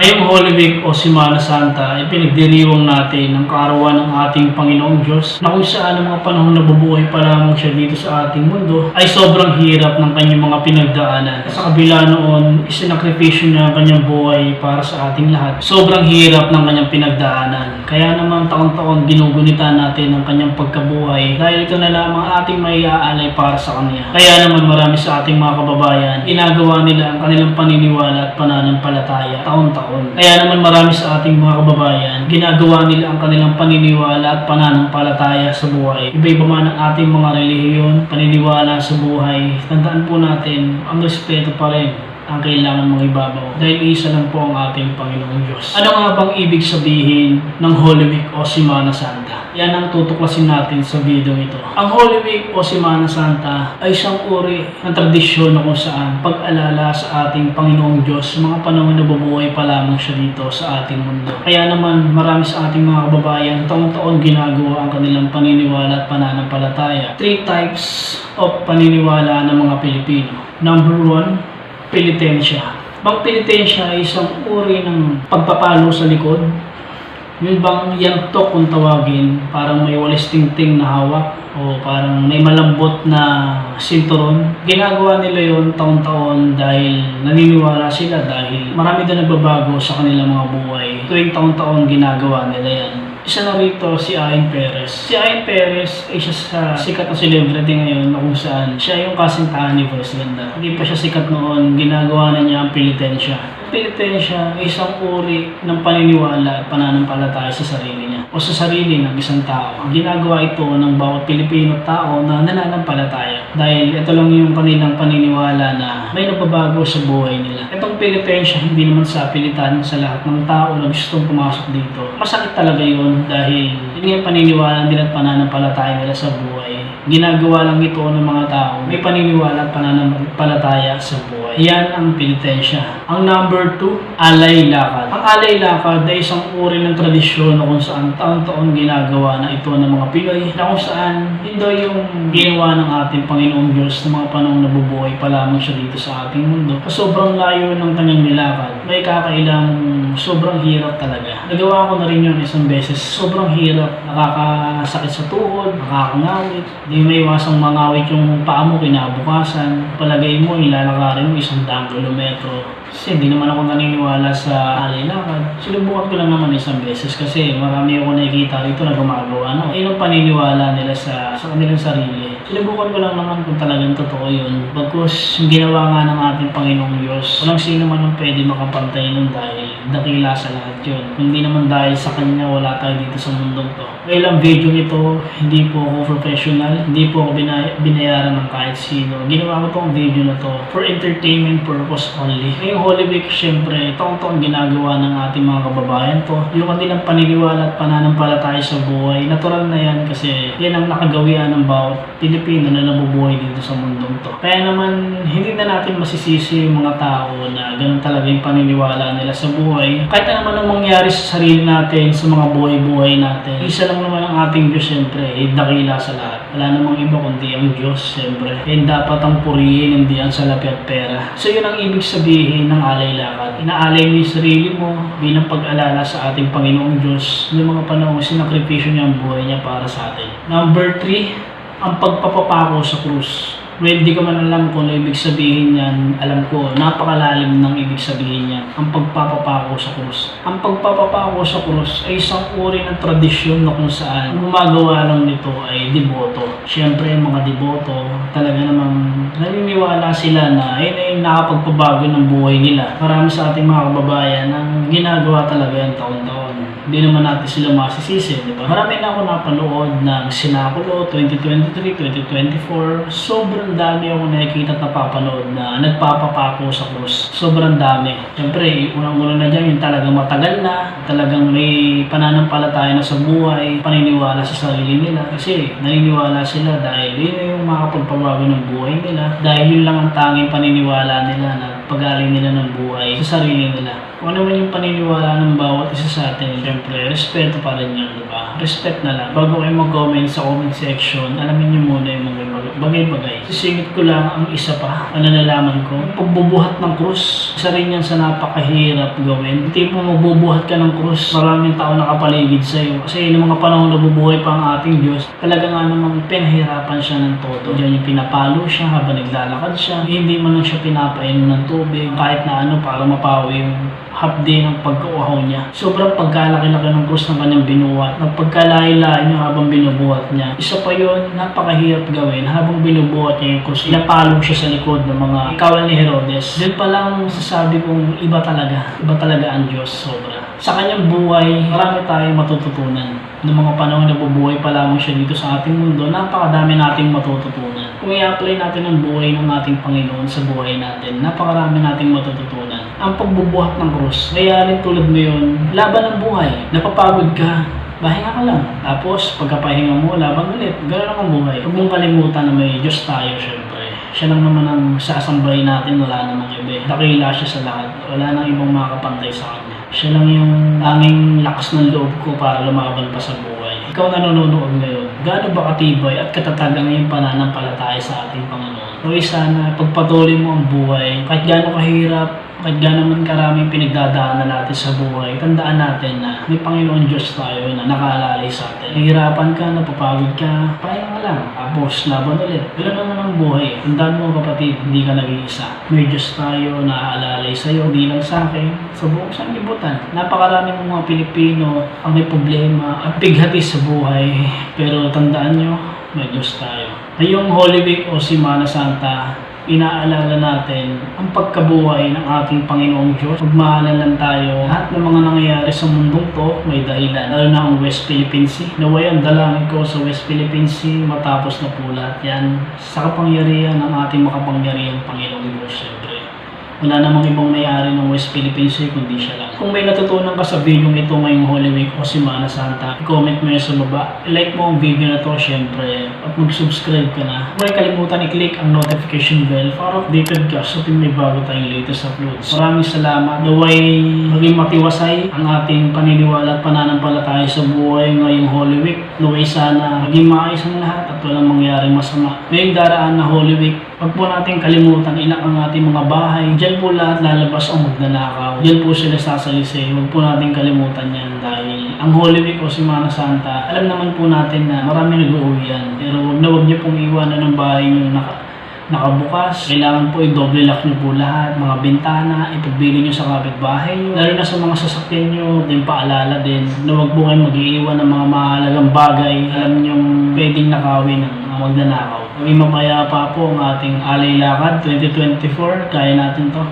Ngayong Holy o Semana Santa ay pinagdiriwang natin ang kaarawan ng ating Panginoong Diyos na kung saan ang mga panahon na bubuhay pa lamang siya dito sa ating mundo ay sobrang hirap ng kanyang mga pinagdaanan. Sa kabila noon, isinakripisyo niya ang kanyang buhay para sa ating lahat. Sobrang hirap ng kanyang pinagdaanan. Kaya naman taon-taon ginugunita natin ang kanyang pagkabuhay dahil ito na lamang ating may aalay para sa kanya. Kaya naman marami sa ating mga kababayan, ginagawa nila ang kanilang paniniwala at pananampalataya taon-taon. Kaya naman marami sa ating mga kababayan, ginagawa nila ang kanilang paniniwala at pananampalataya sa buhay. Iba-iba man ang ating mga relihiyon, paniniwala sa buhay. Tandaan po natin, ang respeto pa rin ang kailangan mong ibabaw dahil isa lang po ang ating Panginoong Diyos. Ano nga bang ibig sabihin ng Holy Week o Semana Santa? Yan ang tutuklasin natin sa video ito. Ang Holy Week o Semana Santa ay isang uri ng tradisyon na kung saan pag-alala sa ating Panginoong Diyos sa mga panahon na bubuhay pa lamang siya dito sa ating mundo. Kaya naman marami sa ating mga kababayan taong-taon ginagawa ang kanilang paniniwala at pananampalataya. Three types of paniniwala ng mga Pilipino. Number one, penitensya. Bang penitensya ay isang uri ng pagpapalo sa likod. Yung bang yantok kung tawagin, parang may walis tingting na hawak o parang may malambot na sinturon. Ginagawa nila yon taon-taon dahil naniniwala sila dahil marami na nagbabago sa kanilang mga buhay. Tuwing taon-taon ginagawa nila yan. Isa na rito si Ayn Perez. Si Ayn Perez ay isa sa sikat na celebrity ngayon na kung saan siya yung kasintahan ni Vice Ganda. Hindi pa siya sikat noon, ginagawa na niya ang penitensya. Penitensya ay isang uri ng paniniwala at pananampalataya sa sarili niya o sa sarili ng isang tao. Ginagawa ito ng bawat Pilipino tao na nananampalataya dahil ito lang yung kanilang paniniwala na may nagbabago sa buhay nila. Itong penitensya hindi naman sa pilitan sa lahat ng tao na gustong pumasok dito. Masakit talaga yun dahil yun yung paniniwala nila at pananampalataya nila sa buhay. Ginagawa lang ito ng mga tao may paniniwala at pananampalataya sa buhay. Yan ang penitensya. Ang number two, alay lakad. Ang alay lakad ay isang uri ng tradisyon na kung saan taon-taon ginagawa na ito ng mga Pinoy na kung saan daw yung ginawa ng ating Panginoong Diyos na mga panahon na bubuhay pa lamang siya dito sa ating mundo. Sa sobrang layo ng kanyang nilakad, may kakailang sobrang hirap talaga. Nagawa ko na rin yun isang beses. Sobrang hirap. Nakakasakit sa tuhod, nakakangawit. Di may iwasang mangawit yung paa mo kinabukasan. Palagay mo, ilalakarin mo mismo ángulo metro Kasi hindi naman ako naniniwala sa lakad. Sinubukan ko lang naman isang beses kasi marami ako nakikita rito na gumagawa. No? Ayun ang paniniwala nila sa, sa kanilang sarili. Sinubukan ko lang naman kung talagang totoo yun. Bagkus ginawa nga ng ating Panginoong Diyos, walang sino man ang pwede makapantay nun dahil dakila sa lahat yun. Kundi naman dahil sa Kanya wala tayo dito sa mundong to. Well, ang video nito, hindi po ako professional, hindi po ako binay- binayaran ng kahit sino. Ginawa ko tong video na to for entertainment purpose only. Ngayong Holy Week, syempre, taong-taong ginagawa ng ating mga kababayan to. Yung kanilang paniniwala at pananampalataya sa buhay, natural na yan kasi yan ang nakagawian ng bawat Pilipino na nabubuhay dito sa mundong to. Kaya naman, hindi na natin masisisi yung mga tao na ganun talaga yung paniniwala nila sa buhay. Kahit na naman ang mangyari sa sarili natin, sa mga buhay-buhay natin, isa lang naman ang ating Diyos, syempre, eh, dakila sa lahat. Wala namang iba kundi ang Diyos, syempre. And dapat ang purihin, hindi ang salapi at pera. So yun ang ibig sabihin ng alay lakad. Inaalay mo yung sarili mo bilang pag-alala sa ating Panginoong Diyos noong mga panahon sinakripisyo niya ang buhay niya para sa atin. Number three, ang pagpapapako sa krus. Well, di ko man alam kung ano ibig sabihin yan. Alam ko, napakalalim ng ibig sabihin yan. Ang pagpapapako sa krus. Ang pagpapapako sa krus ay isang uri ng tradisyon na kung saan ang gumagawa lang nito ay deboto. Siyempre, mga deboto, talaga namang naniniwala sila na yun ay nakapagpabago ng buhay nila. Marami sa ating mga kababayan ang ginagawa talaga yan taon-taon. Hindi naman natin sila masisisi, di ba? Marami na ako napanood ng Sinakulo 2023, 2024. Sobrang dami ako nakikita at napapanood na nagpapapako sa krus. Sobrang dami. Siyempre, unang-una na dyan, yung talagang matagal na, talagang may pananampalataya na sa buhay, paniniwala sa sarili nila. Kasi naniniwala sila dahil yun yung makapagpabago ng buhay nila. Dahil yun lang ang tanging paniniwala nila na pag-aling nila ng buhay sa sarili nila. Kung ano man yung paniniwala ng bawat isa sa atin, syempre, respeto pa rin yun, di ba? Respect na lang. Bago kayo mag-comment sa comment section, alamin nyo muna yung mga bag- bagay-bagay. Sisingit ko lang ang isa pa, ang nalalaman ko. Pagbubuhat ng krus, isa rin yan sa napakahirap gawin. Hindi mo magbubuhat ka ng krus, maraming tao nakapaligid sa'yo. Kasi yung mga panahon na bubuhay pa ang ating Diyos, talaga nga namang pinahirapan siya ng todo. Diyan yung pinapalo siya habang naglalakad siya. Hindi man lang siya pinapainom ng tubig, kahit na ano para mapawi yung hapdi ng pagkauhaw niya. Sobrang pagkalaki-laki ng krus ng kanyang binuhat. Ng pagkalayo-layo niya habang binubuhat niya. Isa pa yon napakahirap gawin. Habang binubuhat niya yung krus, inapalong siya sa likod ng mga ikawan ni Herodes. Doon pa lang sasabi kong iba talaga. Iba talaga ang Diyos. Sobra. Sa kanyang buhay, marami tayong matututunan. Noong mga panahon na bubuhay pa lamang siya dito sa ating mundo, napakadami nating matututunan. Kung i-apply natin ang buhay ng ating Panginoon sa buhay natin, napakarami nating matututunan. Ang pagbubuhat ng krus, mayroon tulad ngayon, laban ng buhay. Napapagod ka, Pahinga ka lang. Tapos, pagkapahinga mo, laban ulit. Ganun ang buhay. Huwag mong kalimutan na may Diyos tayo, syempre. Siya lang naman ang sasambay natin, wala namang iba. eh. Dakila siya sa lahat. Wala nang ibang makakapantay sa kanya. Siya lang yung tanging lakas ng loob ko para lumaban pa sa buhay. Ikaw na nanonood ngayon, gaano ba katibay at katatag ang pananampalataya sa ating Panginoon? Kaya sana pagpatuloy mo ang buhay, kahit gaano kahirap, kahit gaano man karaming pinagdadaanan natin sa buhay, tandaan natin na may Panginoon Diyos tayo na nakaalalay sa atin. Nahihirapan ka, napapagod ka, pahinga ka lang. Tapos, laban ulit. Ganun naman ang buhay. Tandaan mo kapatid, hindi ka nag-iisa. May Diyos tayo na aalalay sa'yo, hindi lang sa akin, sa buong sanlibutan. Napakarami ng mga Pilipino ang may problema at bighati sa buhay. Pero tandaan nyo, may Diyos tayo. Ngayong Holy Week o Simana Santa, inaalala natin ang pagkabuhay ng ating Panginoong Diyos. Magmahalan lang tayo. Lahat ng mga nangyayari sa mundong to may dahilan. Lalo na ang West Philippine Sea. Naway ang dalangin ko sa West Philippine Sea matapos na po lahat yan sa kapangyarihan ng ating makapangyarihang Panginoong Diyos. Siyempre. Wala namang ibang may-ari ng West Philippine Sea kundi siya lang. Kung may natutunan ka sa video ito ngayong Holy Week o Semana Santa, i-comment mo yan sa baba. I-like mo ang video na to syempre at mag-subscribe ka na. Huwag kalimutan i-click ang notification bell para updated ka sa tuwing may bago tayong latest uploads. Maraming salamat. Naway maging matiwasay ang ating paniniwala at pananampalataya sa buhay ngayong Holy Week. Naway sana maging maayos ang lahat at walang mangyaring masama. Ngayong daraan na Holy Week, Huwag po natin kalimutan inak ang ating mga bahay. Diyan po lahat lalabas ang magnanakaw. Diyan po sila sasalisay. Huwag po natin kalimutan yan dahil ang Holy Week o Semana Santa, alam naman po natin na marami nag-uuwi yan. Pero huwag na huwag niyo pong iwanan ng bahay niyo naka, nakabukas. Kailangan po i-double lock niyo po lahat. Mga bintana, ipagbili niyo sa kapitbahay niyo. Lalo na sa mga sasakyan niyo, din paalala din na huwag po kayong mag-iiwan ng mga mahalagang bagay. Alam niyo pwedeng nakawin ng magnanakaw. Maging mapayapa po ang ating Alay Lakad 2024. Kaya natin to.